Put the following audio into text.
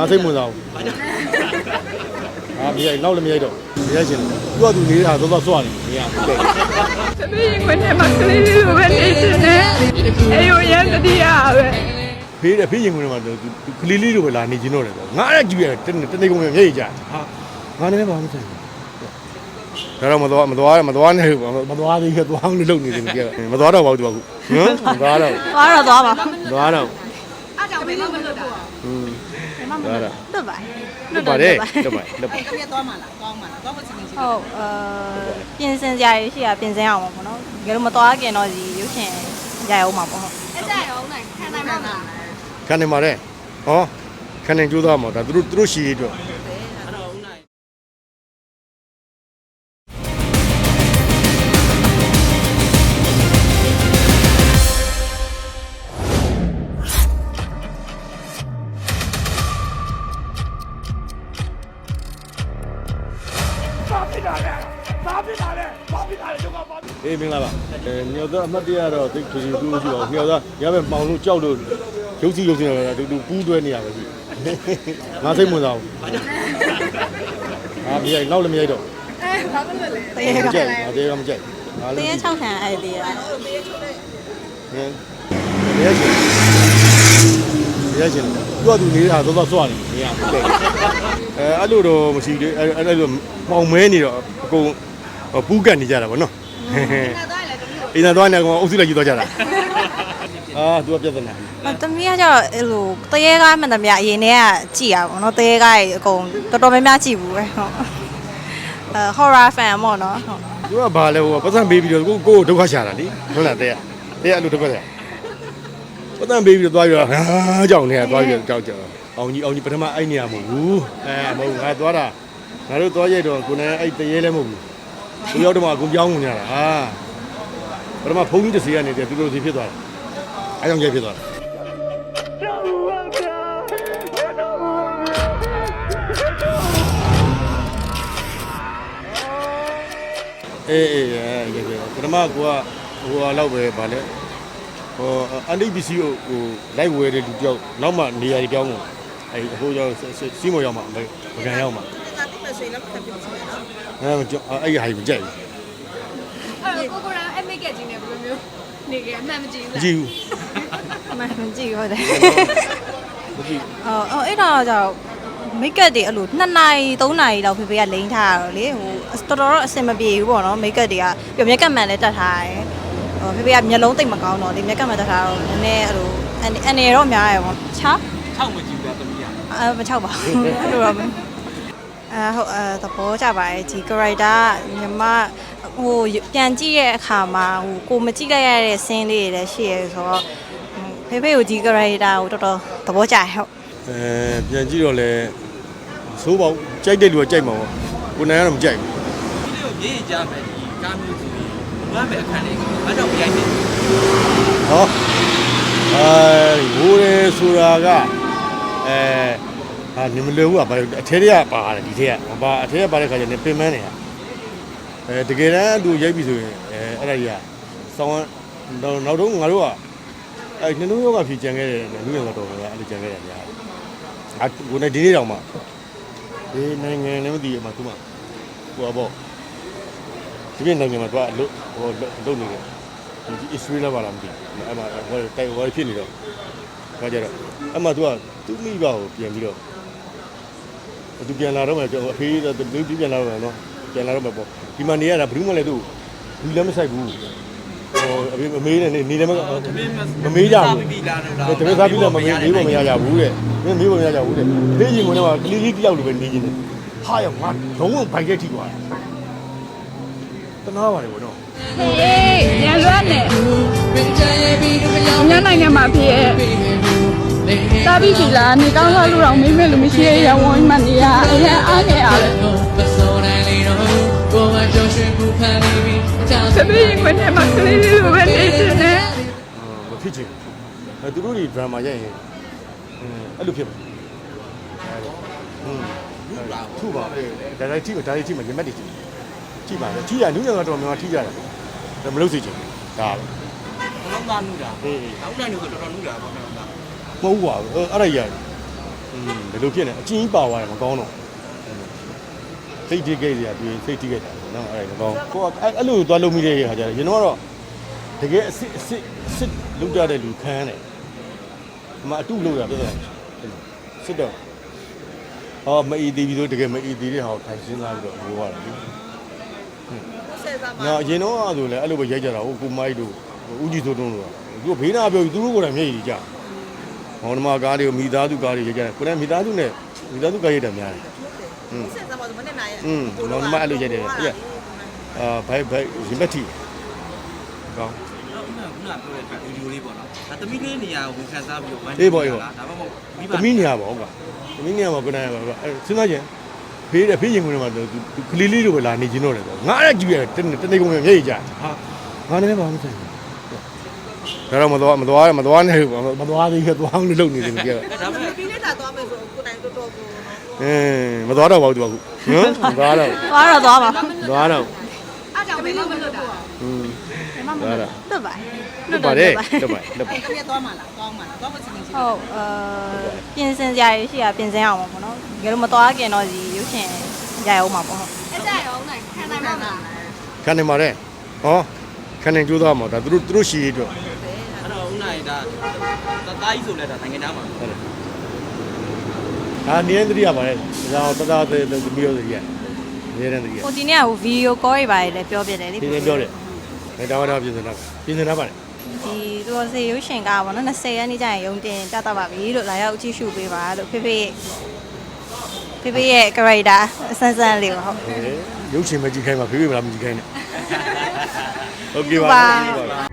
ငါစိတ်ဝင်စားဘူးဟာမရိုက်နောက်လည်းမရိုက်တော့မရိုက်ချင်ဘူးသူကသူနေတာသောသောစွနေမရဘူးတဲ့သမီးရင်ခွနဲ့မကလေးလေးလိုပဲနေချင်တယ်အေးရရန်တတိယပဲဖေးတယ်ဖေးရင်ဝင်မှာသူကလေးလေးလိုပဲလာနေချင်းတော့တယ်ငါအဲ့ကြည့်ရတယ်တနေ့တနေ့ကုန်မျက်ရည်ကြဟာငါလည်းဘာမှမဆိုင်ဘူးဒါတော့မသွားမသွားမသွားနဲ့မသွားသေးဘူးသွားအောင်လုပ်နေတယ်ကြည့်ရမသွားတော့ပါဘူးသူကနော်မသွားတော့သွားတော့သွားပါသွားတော့အားကြောင့်ဘယ်လိုမလုပ်တာ อืมသွားတော့လွတ်ပါလွတ်ပါတယ်လွတ်ပါလွတ်ပါတကယ်သွားမှလားကောင်းမှလားသွားဖို့စီစဉ်ချင်ဟုတ်အဲပြင်ဆင်ကြရရှိရပြင်ဆင်အောင်ပါပေါ့နော်တကယ်လို့မသွားခင်တော့ဒီရုပ်ရှင်ရအောင်ပါပေါ့ဟုတ်အဲ့ဒါရောနိုင်ခံနိုင်မှာလားခံနေပါတယ်ဟောခံနေကြိုးစားမှာဒါသူတို့သူတို့ရှည်ရအတွက် အေးမင်္ဂလာပါအဲမြောက်သားအမှတ်တရတော့သိသူသူသူရှိပါဘူးမြောက်သားရမယ်မှောင်လို့ကြောက်လို့ရုပ်စီရုပ်စီတော့တူတူပူးတွဲနေရပဲရှိငါစိတ်ဝင်စားဘူးဟာမရိုက်နောက်လည်းမရိုက်တော့အဲဘာလို့လဲတရေမကကြိုက်ငါတေးကမကြိုက်ငါတလည်းရေ6ခံအဲ့ဒီကဟင်းမရိုက်ချင်မ ရိုက်ချင်သူကသူနေတာသောသောစွနေမရဘူးတဲ့အဲအဲ့လိုတော့မရှိသေးအဲ့အဲ့လိုမှောင်မဲနေတော့အကုန်ပူးကတ်နေကြတာဗောနော်အဲ့ဒါသွားရင်လည်းတမီးကအိမ်သာသွားနေကောင်အုပ်စုလိုက်ကြည့်သွားကြတာအာသူကပြဿနာတမီးကကျတော့အဲ့လိုတရေကားမှန်သမျှအရင်တည်းကကြည်ရပါတော့တရေကားကြီးအကုန်တော်တော်များများကြည်ဘူးပဲဟုတ်အဲ horror fan ပေါ့နော်ဟုတ်သူကဘာလဲဟိုပတ်စံပေးပြီးတော့ကိုကိုဒုက္ခရှာတာလीဟုတ်လားတဲ့တဲ့အဲ့လိုဒုက္ခရှာ ပတ်စံပေးပြီးတော့သွားပြီးတော့ဟာကြောင်နေတာသွားပြီးတော့ကြောက်ကြောက်အောင်ကြီးအောင်ကြီးပထမအဲ့နေရမဟုတ်ဘူးအဲမဟုတ်ငါသွားတာငါတို့သွားရိုက်တော့ကိုနေအဲ့တရေလည်းမဟုတ်ဘူးသူရောက်တော့မှအကုန်ပြောင်းဝင်ကြတာဟာပထမဖုန်းကြီးတစ်စီကနေတယ်သူတို့စီဖြစ်သွားတာအဲကြောင့်ရိုက်ဖြစ်သွားတာအေးအေးရိုက်ဖြစ်ပထမကိုကဟိုဟာတော့ပဲဗာလဲ ဟိုအန်ဒီပီစီကိုဟိုလိုက်ဝယ်တဲ့လူတယောက်နောက်မှနေရာကြီးပြောင်းကုန်အဲဟိုကြောင့်စီးမော်ရောက်မှမကန်ရောက်မှဒါတိမဆွေလည်းဖြစ်ဖြစ်ချင်တယ်နော်အဲကြောင့်အဲ့ဒီဟာကြီးမကြိုက်ဘူးအဲ့ကိုကိုရာအမိတ်ကကြီးနေဘယ်လိုမျိုးနေကြအမှန်မကြည့်မဘူးကြည့်ဘူးအမှန်မကြည့်ဟုတ်တယ်မကြည့်အော်အော်အဲ့တော့ကျတော့မိတ်ကပ်တွေအဲ့လို2နာရီ3နာရီလောက်ဖေဖေကလိမ့်ထားရတော့လေဟိုတော်တော်တော့အဆင်မပြေဘူးပေါ့နော်မိတ်ကပ်တွေကပြမျက်ကပ်မှန်လည်းတက်ထားတယ်ဟို ဖေဖေကမျက်လုံးတိတ်မကောင်းတော့လေမျက်ကပ်မှန်တက်ထားတော့နည်းနည်းအဲ့လိုအနေတော့များရယ်ပေါ့ချားထောက်မကြည့်ဘူးသမီးကအဲမချောက်ပါဘူးအဲ့လိုတော့မအဲဟုတ်အဲသဘောကျပါတယ်ဒီ character ကညီမဟိုပြန်ကြည့်ရဲ့အခါမှာဟိုကိုမကြည့်လိုက်ရတဲ့ scene လေးတွေလည်းရှိရဲဆိုတော့ဖေဖေကိုဒီ character ကိုတော်တော်သဘောကျရဟုတ်အဲပြန်ကြည့်တော့လေသိုးပေါက်ကြိုက်တဲ့လူကကြိုက်မှာပေါ့ကိုနိုင်ကတော့မကြိုက်ဘူးဒီလိုရေးကြမယ်ဒီကားမျိုးစီ ဘာပဲအခန်းလေးဘာကြောင့်ရိုက်နေဟောအဲဟိုးရဲဆိုတာကအဲဟာနမလွယ်ဘူးကဘာအထဲတွေကပါတယ်ဒီထဲကဘာအထဲကပါတဲ့ခါကျရင်ပင်မနေတာအဲတကယ်တမ်းသူရိုက်ပြီဆိုရင်အဲအဲ့ဒါကြီးကစောင်းနောက်နောက်တော့ငါတို့ကအဲနှလုံးရောဂါဖြေကြံခဲ့တယ်လူငယ်တော်တော်ကအဲ့လိုကြံခဲ့တယ်များအာကိုနေဒီနေ့တောင်မှဒီနိုင်ငံလည်းမသိဘူးမှသူမှဟိုပေါ့ ဒီပြည်နိုင်ငံမှာသူကအလုပ်ဟိုလုပ်နေတယ်ဒီ Israel လာပါလားမသိဘူးအဲ့မှာဟိုတိုင်ဝါဖြစ်နေတော့ခါကြတော့အဲ့မှာသူကသူ့မိဘကိုပြန်ပြီးတော့သူပြန်လာတော့မှအဖေးသူပြန်လာတော့နော်ပြန်လာတော့မှပေါ့ဒီမှာနေရတာဘယ်သူမှလည်းသူ့လူလည်းမဆိုင်ဘူးဟိုအဖေမမေးနဲ့နေလည်းမမမေးကြဘူးပြီးလာတော့တကယ်သားပြီးတော့မမေးမေးဖို့မရကြဘူးတဲ့မင်းမေးဖို့မရကြဘူးတဲ့ဖေးကြီးကလည်းကလေးလေးတယောက်လိုပဲနေနေတယ်ဟာရောငါလုံးဝဘိုက်ခဲ့ထိသွားတယ်တ နာပါလေဘောနော်ဟေးညလွတ်နေညနိုင်ငံမှာဖြစ်ရဲ့တာပြီးပြီလားနေကောင်းစားလို့တော့မေးမဲ့လို့မရှိရဲ့ရဝန်းမှနေရအရင်အားနေရတယ်သမီးရင်ခွနဲ့မကလေးလေးလိုပဲနေချင်တယ်မဖြစ်ချင်ဘူးအဲသူတို့ဒီ drama ရိုက်ရင်အဲ့လိုဖြစ်မှာဟုတ်ထုပါအဲဒါတိုင်းထိဒါတိုင်းထိမှာရမက်တွေထိ ထိပါလေထိရနုညံကတော့မြန်မာထိကြတယ်ဒါမလုပ်စေချင်ဘူးဒါပဲဘလုံးသားနူတာအေးအေးနောက်တိုင်းလို့ဆိုတော်တော်နူတာပေါ့နော်မဟုတ်ပါဘူးအဲ့ဒါကြီးอืมဘယ်လိုဖြစ်နေအချင်းကြီးပါသွားတယ်မကောင်းတော့စိတ်တိကိတ်တွေကပြီးစိတ်တိကိတ်တာနော်အဲ့ဒါမကောင်းကိုကအဲ့အဲ့လိုသွားလုံးမိတဲ့ခါကျတော့ရင်တော့တကယ်အစ်စ်အစ်စ်အစ်စ်လောက်ကြတဲ့လူခန်းတယ်အမအတုလောက်တာပြဿနာစစ်တော့ဟောမအီတီပြီးတော့တကယ်မအီတီတဲ့ဟာကိုထိုင်စဉ်းစားပြီးတော့ဟိုရတယ် ဆယ်စားမှာညာအရင်တော့အဆိုလဲအဲ့လိုပဲရိုက်ကြတာဟိုကိုမိုက်တို့ဦးကြီးစိုးတုံးတို့ကသူတို့ဘေးနာပြောပြီးသူတို့ကိုယ်တိုင်မျက်ရည်ကြမောင်နှမကားတွေကိုမိသားစုကားတွေရိုက်ကြတယ်ကိုယ်တိုင်မိသားစုနဲ့မိသားစုကားရိုက်တယ်များတယ်ဆယ်စားမှာဆိုမနေ့နိုင်ရဲ့အာဘိုက်ဘိုက်ရင်ဘက်တီကောင်း တော့ခုနကခုနကပြောတဲ့ဗီဒီယိုလေးပေါ့နော်ဒါသမီးလေးနေရာကိုဝန်ခံစားပြီးတော့ဝန်အေးပေါ့အေးပေါ့ ဒါမှမဟုတ်မိဘသမီးနေရာပေါ့ကွာသမီးနေရာမှာကိုယ်တိုင်ပါကွာအဲစဉ်းစားကြည့် ဖေးတယ်ဖေးရင်ခွန်းထဲမှာသူကလေးလေးလိုပဲလာနေချင်းတော့တယ်ငါအဲ့ကြည့်ရတယ်တနေ့ကုန်မျက်ရည်ကြဟာငါလည်းဘာမှမဆိုင်ဘူးဒါတော့မသွားမသွားမသွားနဲ့မသွားသေးဘူးသွားအောင်လုပ်နေတယ်ကြည့်ရဒါပေမဲ့ပြီးနေတာသွားမယ်ဆိုကိုတိုင်တော်တော်ကိုအင်းမသွားတော့ပါဘူးသူကခုနော်မသွားတော့သွားတော့သွားပါသွားတော့အား ကြောင့်ဘယ်လိုမလုပ်တာอืมသွားတော့လွတ်ပါလွတ်ပါတယ်လွတ်ပါလွတ်ပါအဲ့ဒီသွားမှလားသွားမှလားသွားဖို့စီစဉ်ဟုတ်အာပြင်ဆင်ကြရရှိရပြင်ဆင်အောင်ပါပေါ့နော်တကယ်လို့မသွားခင်တော့ဒီရုပ်ရှင်ရအောင်ပါပေါ့ဟုတ်အဲ့ကြရောနိုင်ခံနိုင်မှာမလားခံနေပါတယ်ဟောခံနေကြိုးစားမှာဒါသူတို့သူတို့ရှည်အတွက်အဲ့တော့ဦးနိုင်ဒါတာကြီးဆိုလဲဒါနိုင်ငံသားမှာဟုတ်တယ်အာနေရန်တရိယာပါတယ်ဒါတော့တသားသေးသမီးရောတရိယာ နေရန်တရိယာ ဟိုဒီနေ့ကဟိုဗီဒီယိုကောတွေပါတယ်လည်းပြောပြတယ်လေ ပြင်းပြပြောတယ်ဒါတော့တော့ပြင်စင်တာပြင်စင်တာပါတယ် ဒီသူတို့စေရုပ်ရှင်ကပေါ့နော်20ရက်နေ့ကျရင်ရုံတင်ကြတော့ပါပြီလို့လာရောက်ကြည့်ရှုပေးပါလို့ဖေဖေဖေဖေရဲ့ character အဆန်းဆန်းလေးပါဟုတ် ရုပ်ရှင်မကြည့်ခိုင်းပါဖေးဖေးမလားမကြည့်ခိုင်းနဲ့โอเคပါ ပါ ဟုတ်ပါ